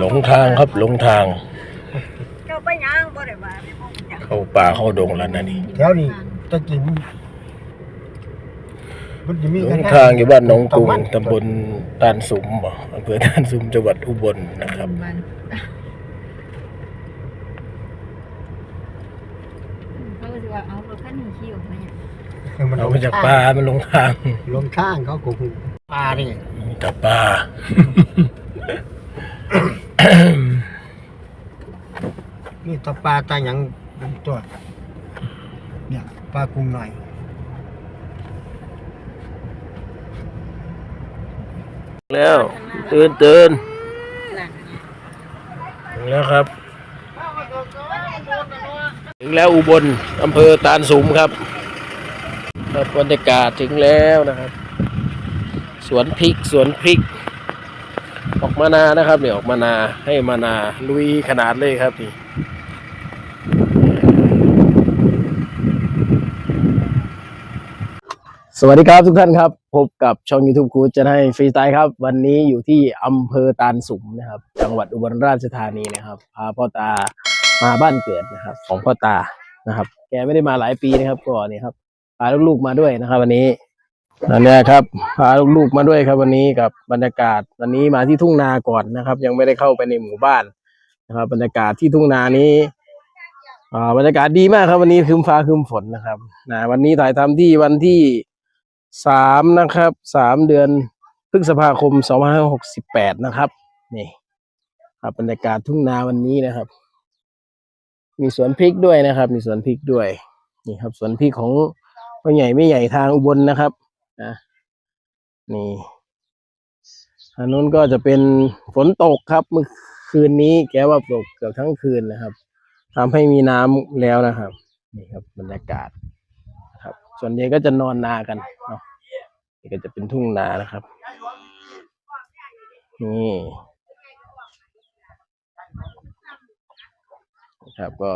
หลงทางครับหลงทาง เจ้าไปยังบ่ได้ว่าได้บ่จักเข้าป่าเข้าดงแล้วนะนี่แถวนี้ตะกี้มันมันจะมีหลงทางอยู่บ้านหนองกรุงตำบลตานสุมบ่อำเภอตานสุมจังหวัดอุบลนะครับมันเขาก็จะว่าเอารถคันนี้ขี่ออกมาเนี่ยมันเอามาจากป่ามันหลงทางลงข้างเขาก็หูปลานี่มีแต่ป่า นี่ตะปลาตาหยังตัวเนี่ยปลากุ้งหน่อยแล้วตื่นตื่นถึงแล้วครับ ถึงแล้วอุบลอำเภอตาลสุมครับครับบรรยากาศถึงแล้วนะครับ สวนพริกสวนพริก ออกมานานะครับเนี่ยออกมานาให้มานาลุยขนาดเลยครับนี่สวัสดีครับทุกท่านครับ พบกับช่อง YouTube กูจะให้ฟรีสไตล์ครับ วันนี้อยู่ที่อำเภอตาลสุมนะครับ จังหวัดอุบลราชธานีนะครับพาพ่อตามาบ้านเกิดนะครับ ของพ่อตานะครับ แกไม่ได้มาหลายปีนะครับก็นี่ครับพาลูกๆมาด้วยนะครับ วันนี้ นั่นเนี่ยครับ พาลูกๆมาด้วยครับวันนี้กับบรรยากาศวันนี้มาที่ทุ่งนาก่อนนะครับ ยังไม่ได้เข้าไปในหมู่บ้านนะครับ บรรยากาศที่ทุ่งนานี้บรรยากาศดีมากครับ วันนี้คืมฟ้าคืมฝนนะครับนะวันนี้ถ่ายทำที่วันที่สามนะครับสามเดือนพฤษภาคมสองพันหกสิบแปดนะครับนี่ครับบรรยากาศทุ่งนาวันนี้นะครับ มีสวนพริกด้วยนะครับ มีสวนพริกด้วยนี่ครับสวนพริกของพ่อใหญ่ไม่ใหญ่ทางอุบลนะครับ นะนี่ทางนู้นก็จะเป็นฝนตกครับเมื่อคืนนี้แกว่าตกเกือบทั้งคืนนะครับทำให้มีน้ำแล้วนะครับ นี่ครับบรรยากาศครับ ส่วนใหญ่ก็จะนอนนากันเนาะนี่ก็จะเป็นทุ่งนานะครับนี่ครับก็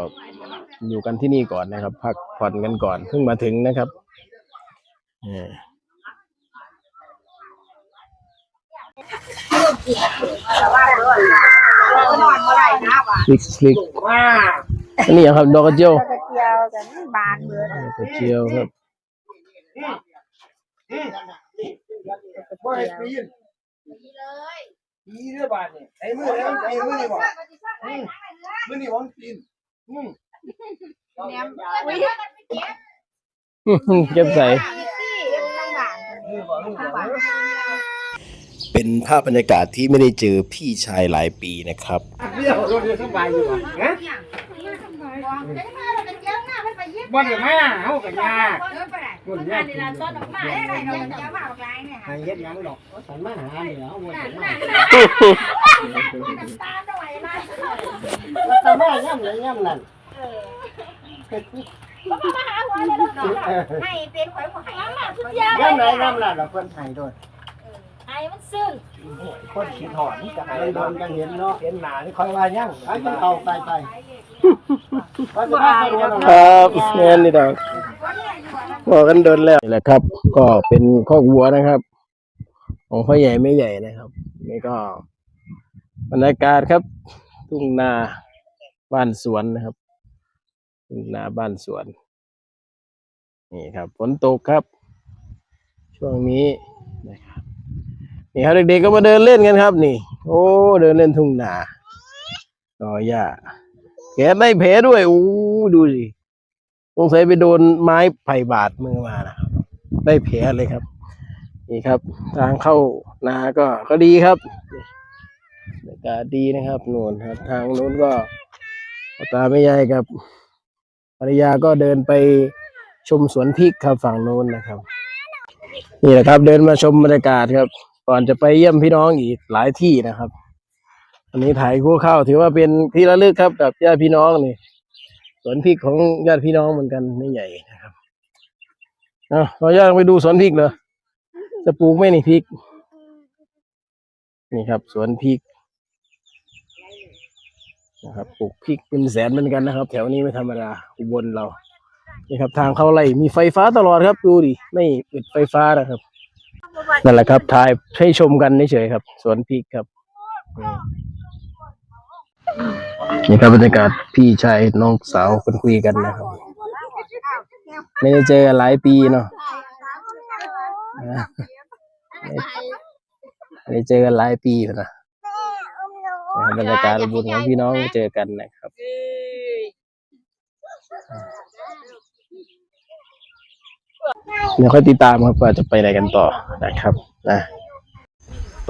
อยู่กันที่นี่ก่อนนะครับ พักผ่อนกันก่อนเพิ่งมาถึงนะครับเออคลิกคลิกอันนี้เหรอครับดอกกระเจียวกระเจียวกันบานเบิดอกกระเจียวครับดีเรือบาทเนี่ยไอ้มือไอ้มือนี่บอกมือนี่ของจีนอืมเก็บใส่ เป็นภาพบรรยากาศที่ไม่ได้เจอพี่ชายหลายปีนะครับเดียวรถเดียวสบายอยู่บ่ฮะบ่ได้มาเฮาก็ยากคนยากให้เฮ็ดหยังดอกสันมาหานี่แหล้วบ่ได้มาแต่มาย่ำเลยย่ำนั่นให้เป็นข่อยบ่ให้ย่ำไหนย่ำนั่นดอกเพิ่นให้โดดไอ้ มันซึ้งคนขี้ถอนนี่ก็ให้โดนกันเห็นเนาะเห็นหน้านี่ค่อยว่ายังให้มันเอาไปไปว่าจะมาสะดวกครับแน่นนี่ดอกบอกกันโดนแล้วนี่แหละครับ ก็เป็นคอกวัวนะครับของพ่อใหญ่ไม่ใหญ่นะครับ นี่ก็บรรยากาศครับ ทุ่งนาบ้านสวนนะครับทุ่งนาบ้านสวน นี่ครับฝนตกครับ ช่วงนี้นะครับ นี่ครับเด็กๆก็มาเดินเล่นกันครับ นี่ โอ้เดินเล่นทุ่งนาต่อหญ้าแกได้แผลด้วยอู้ดูสิสงสัยไปโดนไม้ไผ่บาดมือมานะครับได้แผลเลยครับ นี่ครับ ทางเข้านาก็ก็ดีครับบรรยากาศดีนะครับนู่นครับ ทางนู้นก็ตาไม่ยายกับภรรยาก็เดินไปชมสวนพริกครับฝั่งโน้นนะครับ นี่แหละครับ เดินมาชมบรรยากาศครับ ก่อนจะไปเยี่ยมพี่น้องอีกหลายที่นะครับ อันนี้ถ่ายคู่เข้าถือว่าเป็นที่ระลึกครับกับญาติพี่น้องนี่สวนพริกของญาติพี่น้องเหมือนกันไม่ใหญ่นะครับอะเราย่างไปดูสวนพริกเหรอจะปลูกไหมนี่พริก นี่ครับสวนพริกนะครับปลูกพริกเป็นแสนเหมือนกันนะครับ แถวนี้ไม่ธรรมดาอุบลเรานี่ครับทางเข้าไร่มีไฟฟ้าตลอดครับดูดิไม่ปิดไฟฟ้านะครับ นั่นแหละครับถ่ายให้ชมกันเฉยๆครับ สวนพริกครับอืมนี่ครับบรรยากาศพี่ชายน้องสาวคนคุยกันนะครับ ไม่ได้เจอกันหลายปีเนาะนะไม่ได้เจอกันหลายปีแล้วนะนะครับบรรยากาศบุญของพี่น้องเจอกันนะครับ เดี๋ยวค่อยติดตามครับว่าจะไปไหนกันต่อนะครับนะ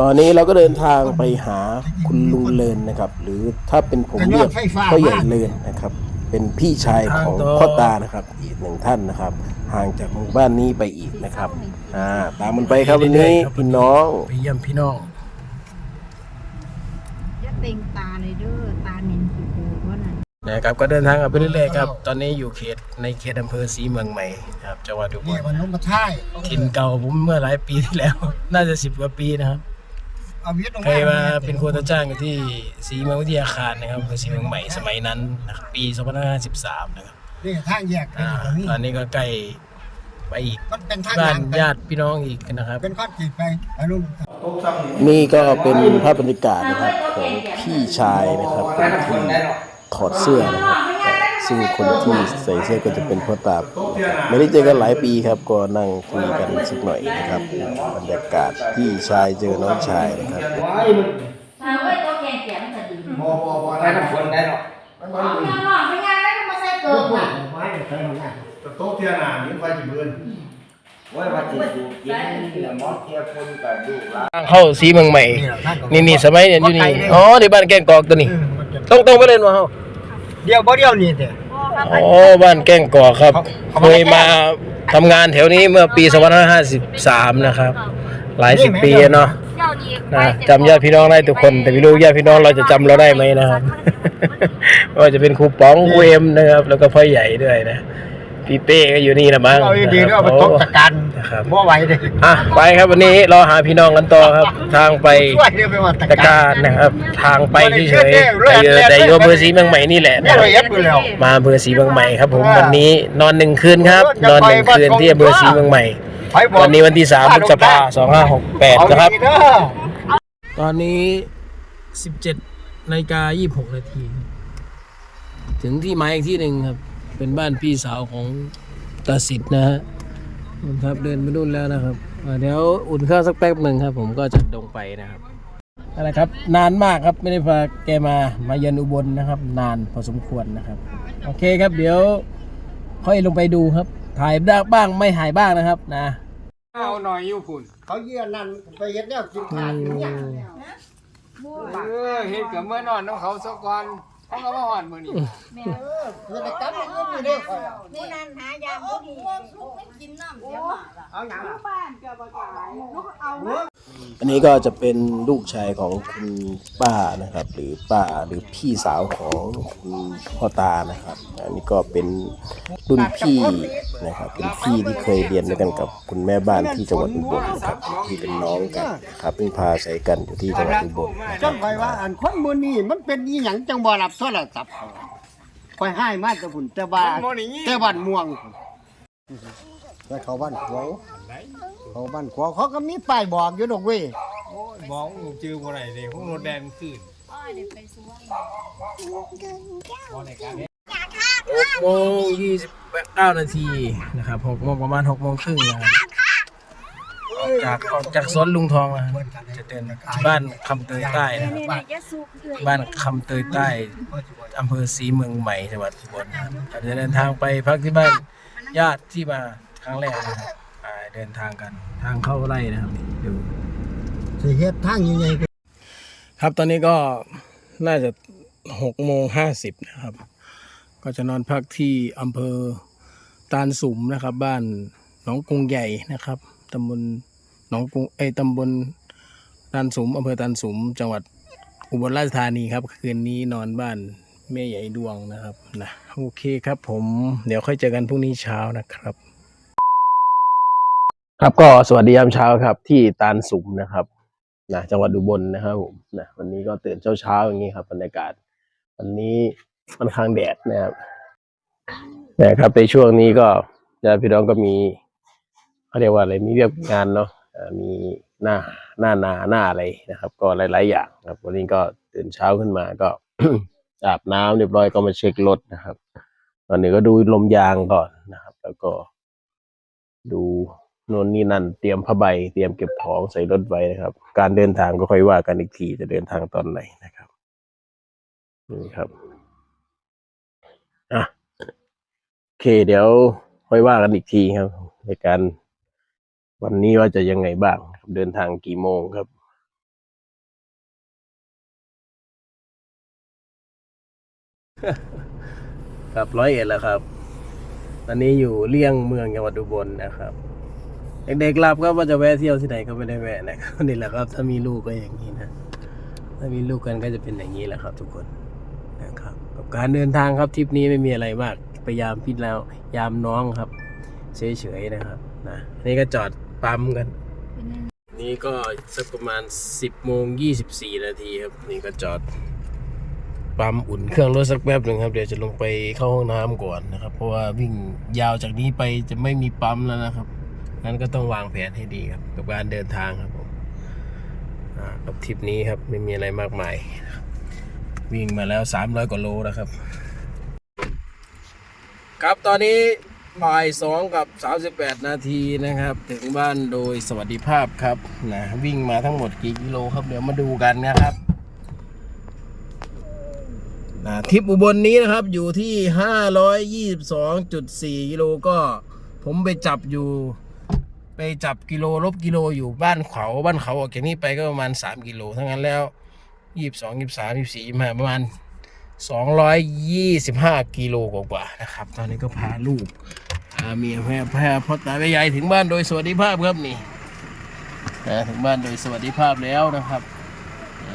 ตอนนี้เราก็เดินทางไปหาคุณลุงเลินนะครับ หรือถ้าเป็นผมเรียกพ่อใหญ่เลินนะครับ เป็นพี่ชายของพ่อตานะครับ อีกหนึ่งท่านนะครับ ห่างจากหมู่บ้านนี้ไปอีกนะครับอ่าตามมันไปครับวันนี้พี่น้องไปเยี่ยมพี่น้องจะเต็งตาเลยเด้อตาเน้นสิโูว่านั่ นนะครับก็เดินทางกันไปเรื่อยๆครับตอนนี้อยู่เขตในเขตอำเภอศรีเมืองใหม่ครับจังหวัดอุบนี่ลมันนมมาท่ายถิ่นเก่าผมเมื่อหลายปีที่แล้ว น่าจะสิบกว่าปีนะครับเอาวิทย์ลงเคยมาเป็นโคตาจ้างอยู่ที่ศรีเมืองวิทยาคารนะครับอำเภอศรีเมืองใหม่สมัยนั้นนะครับปี2553นะครับนี่ทางแยกอ่าตอนนี้ก็ใกล้ไปอีกมันเป็นทางบ้านไปญาติพี่น้องอีกนะครับเป็นข้อจีบไปอนุนี่ก็เป็นภาพบรรยากาศนะครับของพี่ชายนะครับคนที่ ถอดเสื้อนะครับซึ่งคนที่ใส่เสื้อก็จะเป็นพ่อตานะครับไม่ได้เจอกันหลายปีครับ ก็นั่งคุยกันสักหน่อยนะครับบรรยากาศพี่ชายเจอน้องชายนะครับทางไว้ตัวแกงเขียนมันจะดีพอพอพอได้ทุกคนได้หรอกเอางานหลอกไปงานแล้วก็มาใส่เกิร์ลน่ะโต๊ะเทียนานี่ไฟจีบืนเข้าสีเมืองใหม่ นี่นี่สมัยเนี่ยอยู่นี่ อ๋อในบ้านแก้งกอกตัวนี้ ตรงตรงไปเล่นมาเฮาเดียวบ่เดียวนี่เด้อ๋อบ้านแก้งกอกครับเคยมาทำงานแถวนี้เมื่อปี2553 นะครับ หลายสิบปีเนาะเจ้านี่นะจำญาติพี่น้องได้ทุกคน แต่ไม่รู้ญาติพี่น้องเราจะจำเราได้ไหมนะครับว่าจะเป็นครูป๋องครูเอ็มนะครับ แล้วก็พ่อใหญ่ด้วยนะ พี่เป้ก็อยู่นี่นะมั้งเอาดีๆด้วยเอาไปตกตะกันนะครับบ่ไหวเด้อะไปครับวันนี้เราหาพี่น้องกันต่อครับ ทางไปช่วยเด้ไปว่าตะตะกัการนนะครับ ทางไปเฉยๆแต่อยู่แต่อยู่อำเภอศรีเมืองใหม่นี่แหละเนี่ยนะคเรารับเย็บอยู่แล้ว มาอำเภอศรีเมืองใหม่ครับ ผมวันนี้นอนหนึ่งคืนครับ นอนหนึ่งคืนที่อำเภอศรีเมืองใหม่ไผบอกวันนี้วันที่สามพฤษภาสองห้าหกแปดเอานะครับ ดีๆเด้อ ตอนนี้สิบเจ็ดนาฬิกายี่หกนาที ถึงที่หมายอีกที่หนึ่งครับ เป็นบ้านพี่สาวของตาสิทธ์นะฮะครับเดินไปนู่นแล้วนะครับอ่าเดี๋ยวอุ่นข้าวสักแป๊บหนึ่งครับ ผมก็จะลงไปนะครับอะไรครับ นานมากครับไม่ได้พาแกมามาเยือนอุบลนะครับ นานพอสมควรนะครับ โอเคครับเดี๋ยวค่อยลงไปดูครับ ถ่ายได้บ้างไม่ถ่ายบ้างนะครับนะเอาหน่อยอยู่พุ่นเขาเยี่ยนั่นไปเฮ็ดแนวกินขาดอยู่เนี่ยเออเฮ็ดกับเมื่อนอนน้ำเขาสกก่อน เขาก็มาหอดมือนี่เฮ็ดกลับไปกินอยู่เด้อข่อยอะนี่นั่นหายาบ่ดีเอาหยังล่ะอันนี้ก็จะเป็นลูกชายของคุณป้านะครับ หรือป้าหรือพี่สาวของคุณพ่อตานะครับ อันนี้ก็เป็นรุ่นพี่นะครับเป็นพี่ที่เคยเรียนด้วยกันกับคุณแม่บ้านที่จังหวัดอุบลนะครับที่เป็นน้องกันนะครับเพิ่งพาใช้กันอยู่ที่จังหวัดอุบลนะคจัรับงข่อยว่าอันคนมื้อนี้มันเป็นอีหยังจังบ่รับโทรศัพท์ข่อยให้มาแต่พุ่นแต่ว่าแต่บ้านม่วงไปเขาบ้านขวางเขาบ้านขวางเขาก็มีป้ายบอกอยู่ดอกเว้ยบอกหนูจือบ่ได้เลยพวกรถแดนขึ้นหกโมงยี่สิบเก้านาทีนะครับหกโมงประมาณหกโมงครึ่งนะครับออก จากออกจากสวนลุงทองนะครับจะเดินบ้านคำเตยใต้นะครับนี่ๆจะสุกเอ้ยบ้านคำเตยใต้อำเภอศรีเมืองใหม่จังหวัดอุบลนะครับจะเดินทางไปพักที่บ้านญาติที่มาครั้งแรกนะครับไปเดินทางกันทางเข้าไร่นะครับนี่ดู สิเฮ็ดทางใหญ่ๆครับตอนนี้ก็น่าจะหกโมงห้าสิบนะครับ ก็จะนอนพักที่อำเภอตาลสุมนะครับ บ้านหนองกรุงใหญ่นะครับตำบล หนองกุงเอ้ยตำบลตาลสุมอำเภอตาลสุม จังหวัดอุบลราชธานีครับ คืนนี้นอนบ้านแม่ใหญ่ดวงนะครับนะโอเคครับผมเดี๋ยวค่อยเจอกันพรุ่งนี้เช้านะครับ ครับก็สวัสดียามเช้าครับ ที่ตาลสุมนะครับนะจังหวัดอุบลนะครับผมนะวันนี้ก็ตื่นเช้าๆอย่างนี้ครับบรรยากาศ วันนี้ค่อนข้างแดดนะครับนะครับในช่วงนี้ก็ญาติพี่น้องก็มีเขาเรียกว่าอะไรมีเรียกงานเนาะ มีหน้าหน้านาหน้าอะไรนะครับ ก็หลาย ๆ อย่างครับ วันนี้ก็ตื่นเช้าขึ้นมาก็อาบน้ำเรียบร้อยก็มาเช็ครถนะครับ ตอนนี้ก็ดูลมยางก่อนนะครับ แล้วก็ ดูโน่นนี่นั่นเตรียมผ้าใบ เตรียมเก็บของใส่รถไว้นะครับ การเดินทางก็ค่อยว่ากันอีกทีจะเดินทางตอนไหนนะครับนี่ครับอะโอเค เดี๋ยวค่อยว่ากันอีกทีครับ ในการ วันนี้ว่าจะยังไงบ้างครับเดินทางกี่โมงครับครับร้อยเอ็ดแล้วครับ ตอนนี้อยู่เลี่ยงเมืองจังหวัดอุบลนะครับเด็กๆรับก็ว่าจะแวะเที่ยวที่ไหนก็ไม่ได้แวะนะครับนี่แหละครับ ถ้ามีลูกก็อย่างนี้นะ ถ้ามีลูกกันก็จะเป็นอย่างนี้แหละครับ ทุกคนนะครับกับการเดินทางครับทริปนี้ไม่มีอะไรมากพยายามพิดแล้วยามน้องครับเฉยๆนะครับนะนี่ก็จอด ปั๊มกัน นี่ก็สักประมาณ 10โมง24 นาทีครับ นี่ก็จอดปั๊มอุ่นเครื่องรถสักแป๊บหนึ่งครับ เดี๋ยวจะลงไปเข้าห้องน้ำก่อนนะครับ เพราะว่าวิ่งยาวจากนี้ไปจะไม่มีปั๊มแล้วนะครับนั้นก็ต้องวางแผนให้ดีครับกับการเดินทางครับผมกับทริปนี้ครับไม่มีอะไรมากมาย วิ่งมาแล้ว 300กว่าโลนะครับ ครับตอนนี้ บ่ายสองกับ 38 นาทีนะครับ ถึงบ้านโดยสวัสดิภาพครับนะวิ่งมาทั้งหมดกี่กิโลครับเดี๋ยวมาดูกันนะครับนะทริปอุบลนี้นะครับอยู่ที่ 522.4กิโลก็ผมไปจับอยู่ ไปจับกิโลลบกิโลอยู่บ้านเขาบ้านเขาออกจากนี้ไปก็ประมาณ 3 กิโลทั้งนั้นแล้ว 22 23 24 25ประมาณ 225 กิโลกว่าๆนะครับ ตอนนี้ก็พาลูก พาเมียพาพาพ่อตาแม่ยายถึงบ้านโดยสวัสดิภาพครับนี่นะถึงบ้านโดยสวัสดิภาพแล้วนะครับ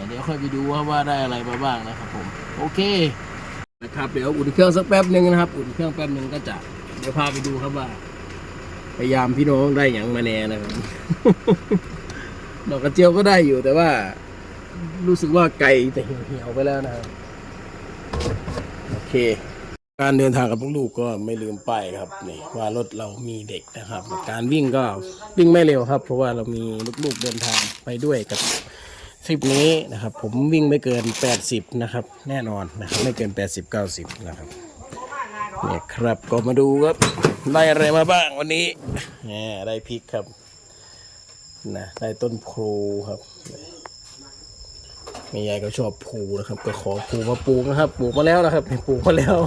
เดี๋ยวค่อยไปดูว่าว่าได้อะไรมาบ้างนะครับผม โอเคนะครับเดี๋ยวอุ่นเครื่องสักแป๊บหนึ่งนะครับ อุ่นเครื่องแป๊บหนึ่งก็จะเดี๋ยวพาไปดูครับว่า พยายามพี่น้องได้อย่างมาแน่นะครับดอกกระเจียวก็ได้อยู่แต่ว่า รู้สึกว่าไก่แต่เหี่ยวๆไปแล้วนะครับ การเดินทางกับลูกๆก็ไม่ลืมป้ายครับนี่ว่ารถเรามีเด็กนะครับ การวิ่งก็วิ่งไม่เร็วครับ เพราะว่าเรามีลูกๆเดินทางไปด้วยกับทริปนี้นะครับ ผมวิ่งไม่เกิน 80 นะครับ แน่นอนนะครับไม่เกิน 80 90 นะครับเนี่ยครับก็มาดูครับได้อะไรมาบ้างวันนี้แหมได้พริกครับนะได้ต้นโพครับ แม่ยายก็ชอบภูนะครับ ก็ขอภูมาปลูกนะครับ ปลูกมาแล้วนะครับปลูกมาแล้ว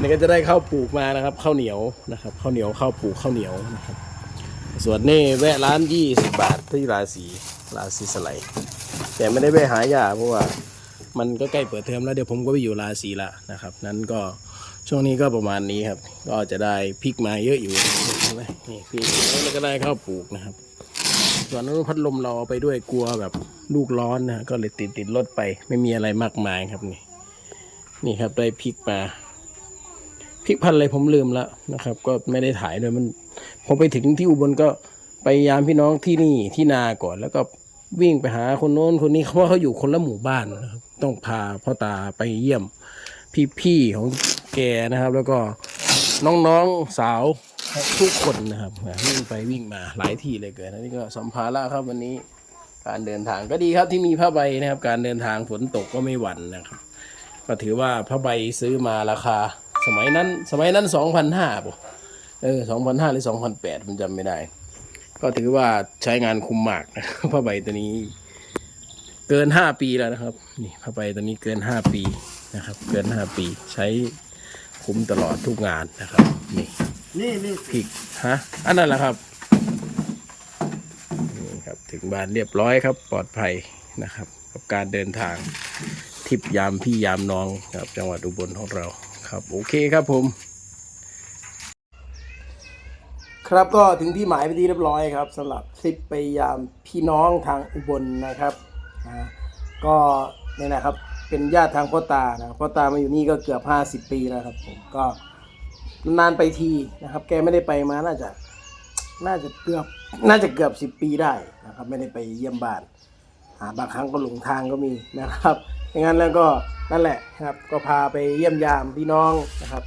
นนี้ก็จะได้ข้าวปลูกมานะครับข้าวเหนียวนะครับข้าวเหนียวข้าวปลูกข้าวเหนียวนะครับ ส่วนนี่แวะร้าน20บาทที่ราศีราศีสไลด์แต่ไม่ได้ไปหายาเพราะว่ามันก็ใกล้เปิดเทอมแล้วเดี๋ยวผมก็ไปอยู่ราศีละนะครับ นั้นก็ช่วงนี้ก็ประมาณนี้ครับ ก็จะได้พริกมาเยอะอยู่ใช่ไหมนี่พริกแล้วก็ได้ข้าวปลูกนะครับ ส่วนนั้นพัดลมเราเอาไปด้วยกลัวแบบลูกร้อนนะก็เลยติดติดรถไป ไม่มีอะไรมากมายครับนี่ นี่ครับได้พริกมาพริกพันอะไรผมลืมแล้วนะครับ ก็ไม่ได้ถ่ายด้วยมันพอไปถึงที่อุบลก็ไปยามพี่น้องที่นี่ที่นาก่อน แล้วก็วิ่งไปหาคนโน้นคนนี้เพราะเขาอยู่คนละหมู่บ้านนะครับต้องพาพ่อตาไปเยี่ยมพี่ๆของแกนะครับ แล้วก็น้องๆสาว ทุกคนนะครับวิ่งไปวิ่งมาหลายที่เลยเกินนนี้ก็สัมภาระครับวันนี้การเดินทางก็ดีครับที่มีผ้าใบนะครับ การเดินทางฝนตกก็ไม่หวั่นนะครับ ก็ถือว่าผ้าใบซื้อมาราคา สมัยนั้นสมัยนั้นสองพันห้าป่ะเออสองพันห้าหรือสองพันแปดผมจำไม่ได้ ก็ถือว่าใช้งานคุ้มมากนะผ้าใบตัวนี้ เกินห้าปีแล้วนะครับ นี่ผ้าใบตัวนี้เกินห้าปีนะครับ เกินห้าปีใช้คุ้มตลอดทุกงานนะครับ นี่ นี่นี่พริกฮะอันนั้นแหละครับนี่ครับ ถึงบ้านเรียบร้อยครับ ปลอดภัยนะครับ กับการเดินทางทริปยามพี่ยามน้องครับ จังหวัดอุบลของเราครับ โอเคครับผม ครับก็ถึงที่หมายไปนที่เรียบร้อยครับสำหรับทริปไปยามพี่น้องทางอุบลนะครับอ่าก็เนี่ยนะครับเป็นญาติทางพ่อตานะพ่อตามาอยู่นี่ก็เกือบ 50 ปีแล้วครับผมก็ นานไปทีนะครับ แกไม่ได้ไปมาน่าจะ น่าจะเกือบ น่าจะเกือบ10ปีได้นะครับ ไม่ได้ไปเยี่ยมบ้านอ่าบางครั้งก็หลงทางก็มีนะครับอย่างนั้นแล้วก็นั่นแหละครับ ก็พาไปเยี่ยมยามพี่น้องนะครับ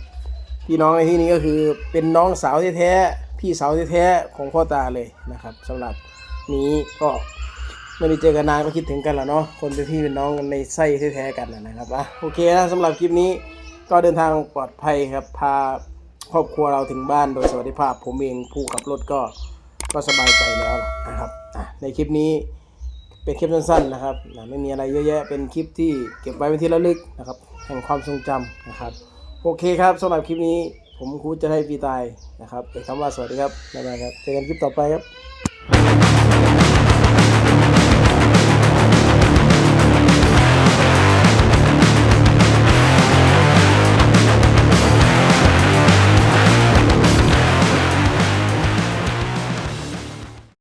พี่น้องในที่นี้ก็คือเป็นน้องสาวแท้ๆพี่สาวแท้ๆของพ่อตาเลยนะครับสำหรับนี้ก็ไม่ได้เจอกันนานก็คิดถึงกันแหละเนาะคนเป็นพี่เป็นน้องกันในไส้แท้ๆกันนะนะครับอะโอเคนะสำหรับคลิปนี้ก็เดินทางปลอดภัยครับพา ครอบครัวเราถึงบ้านโดยสวัสดิภาพ ผมเองผู้ขับรถก็ก็สบายใจแล้วนะครับในคลิปนี้เป็นคลิปสั้นๆนะครับไม่มีอะไรเยอะแยะเป็นคลิปที่เก็บไว้เป็นที่ระลึกนะครับแห่งความทรงจำนะครับ โอเคครับสำหรับคลิปนี้ผมครูจะให้ปีตายนะครับเป็นคำว่าสวัสดีครับบ๊ายบายครับเจอกันคลิปต่อไปครับ